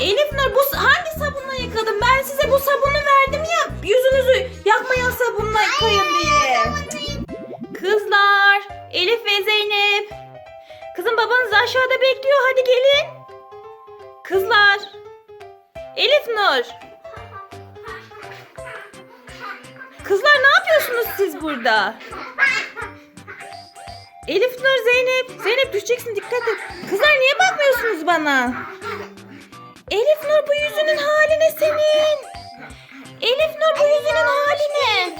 Elif Nur bu hangi sabunla yıkadın? Ben size bu sabunu verdim ya yüzünüzü yakmayan sabunla yıkayın diye. Kızlar, Elif ve Zeynep. Kızım babanız aşağıda bekliyor. Hadi gelin. Kızlar. Elif Nur. Kızlar ne yapıyorsunuz siz burada? Elif Nur, Zeynep. Zeynep düşeceksin dikkat et. Kızlar niye bakmıyorsunuz bana? Elif Nur bu yüzünün hali ne senin? Elif Nur bu yüzünün hali ne?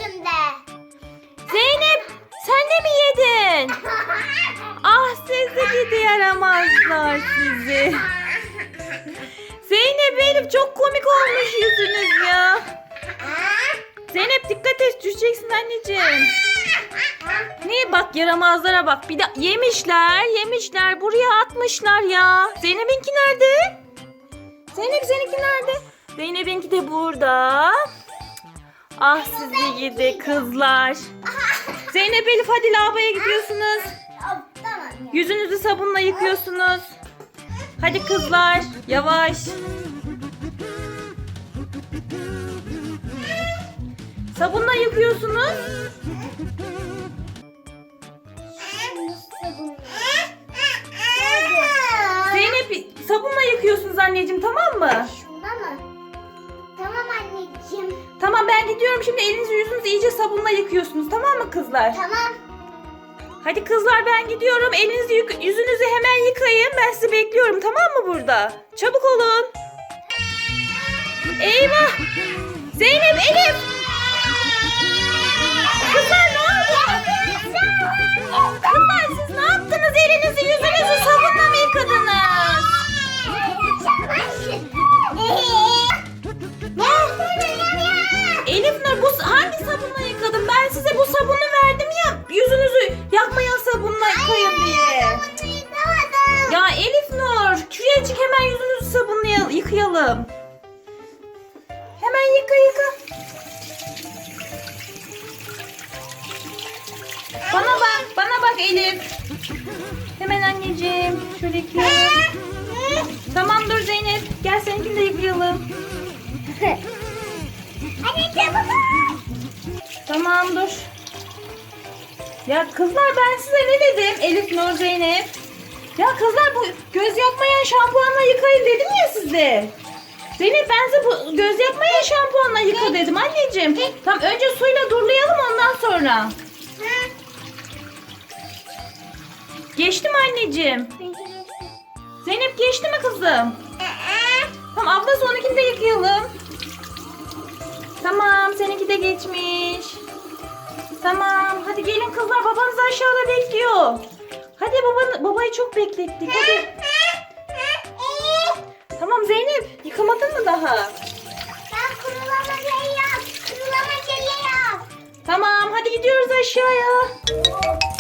Zeynep sen de mi yedin? Ah sizi gidi yaramazlar sizi. Zeynep Elif çok komik olmuş yüzünüz ya. Zeynep dikkat et düşeceksin anneciğim. Niye bak yaramazlara bak. Bir de yemişler yemişler buraya atmışlar ya. Zeynep'inki nerede? Zeynep seninki nerede? Zeynep'inki de burada. Ah sizi gidi kızlar. Zeynep Elif hadi lavaboya gidiyorsunuz. Yüzünüzü sabunla yıkıyorsunuz. Hadi kızlar yavaş. Sabunla yıkıyorsunuz. Zeynep sabunla yıkıyorsunuz anneciğim tamam mı? Şunda mı? Tamam anneciğim. Tamam ben gidiyorum şimdi elinizi yüzünüzü iyice sabunla yıkıyorsunuz tamam mı kızlar? Tamam. Hadi kızlar ben gidiyorum. Elinizi yık- yüzünüzü hemen yıkayın. Ben sizi bekliyorum tamam mı burada? Çabuk olun. Eyvah! Zeynep, Elif! Yıkayalım. Hemen yıka yıka. Bana bak, bana bak Elif. Hemen anneciğim, şöyle yıkayalım. Tamam dur Zeynep, gel seninkini de yıkayalım. Anne çabuk. Tamam dur. Ya kızlar ben size ne dedim Elif Nur Zeynep? Ya kızlar bu göz yapmayan şampuanla yıkayın dedim ya size. Zeynep ben size göz yapmayan şampuanla yıka dedim anneciğim. Tamam önce suyla durlayalım ondan sonra. Geçti mi anneciğim? Zeynep geçti mi kızım? Tamam abla sonrakini de yıkayalım. Tamam seninki de geçmiş. Tamam hadi gelin kızlar babanız aşağıda bekliyor. Hadi babanı, babayı çok beklettik hadi. Zeynep yıkamadın mı daha? Ben kurulama yap. Kurulama yap. Tamam hadi gidiyoruz aşağıya.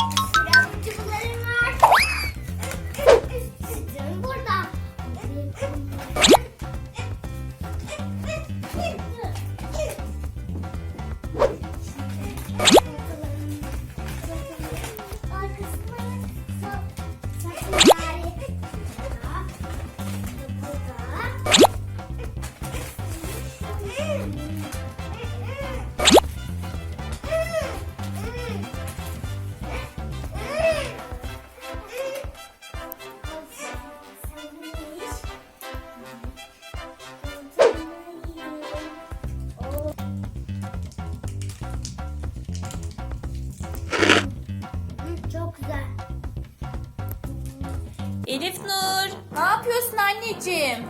Elif Nur ne yapıyorsun anneciğim?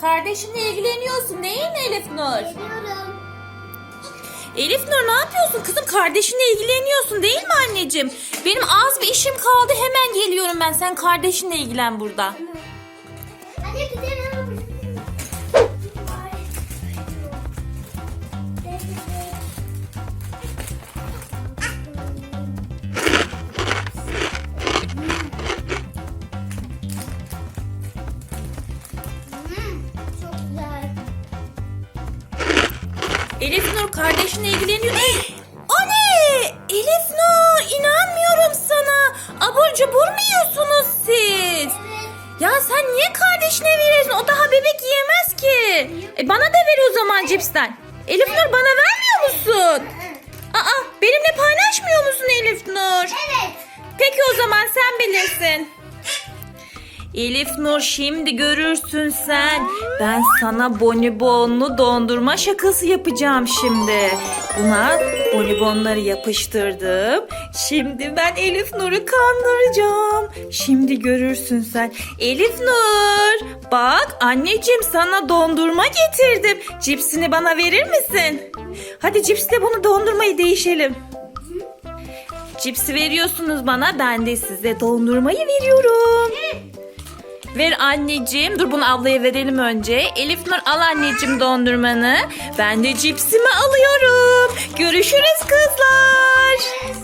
Kardeşinle ilgileniyorsun değil mi Elif Nur? Geliyorum. Elif Nur ne yapıyorsun kızım? Kardeşinle ilgileniyorsun değil mi anneciğim? Benim az bir işim kaldı hemen geliyorum ben. Sen kardeşinle ilgilen burada. Elif Nur kardeşinle ilgileniyor. o ne? Elif Nur inanmıyorum sana. Abur cubur mu yiyorsunuz siz? Ya sen niye kardeşine veriyorsun? O daha bebek yiyemez ki. E bana da ver o zaman cipsten. Elif Nur bana vermiyor musun? Aa benimle paylaşmıyor musun Elif Nur? Evet. Peki o zaman sen bilirsin. Elif Nur şimdi görürsün sen. Ben sana bonibonlu dondurma şakası yapacağım şimdi. Buna bonibonları yapıştırdım. Şimdi ben Elif Nur'u kandıracağım. Şimdi görürsün sen. Elif Nur bak anneciğim sana dondurma getirdim. Cipsini bana verir misin? Hadi cipsle bunu dondurmayı değişelim. Cipsi veriyorsunuz bana ben de size dondurmayı veriyorum. Ver anneciğim. Dur bunu ablaya verelim önce. Elif Nur al anneciğim dondurmanı. Ben de cipsimi alıyorum. Görüşürüz kızlar.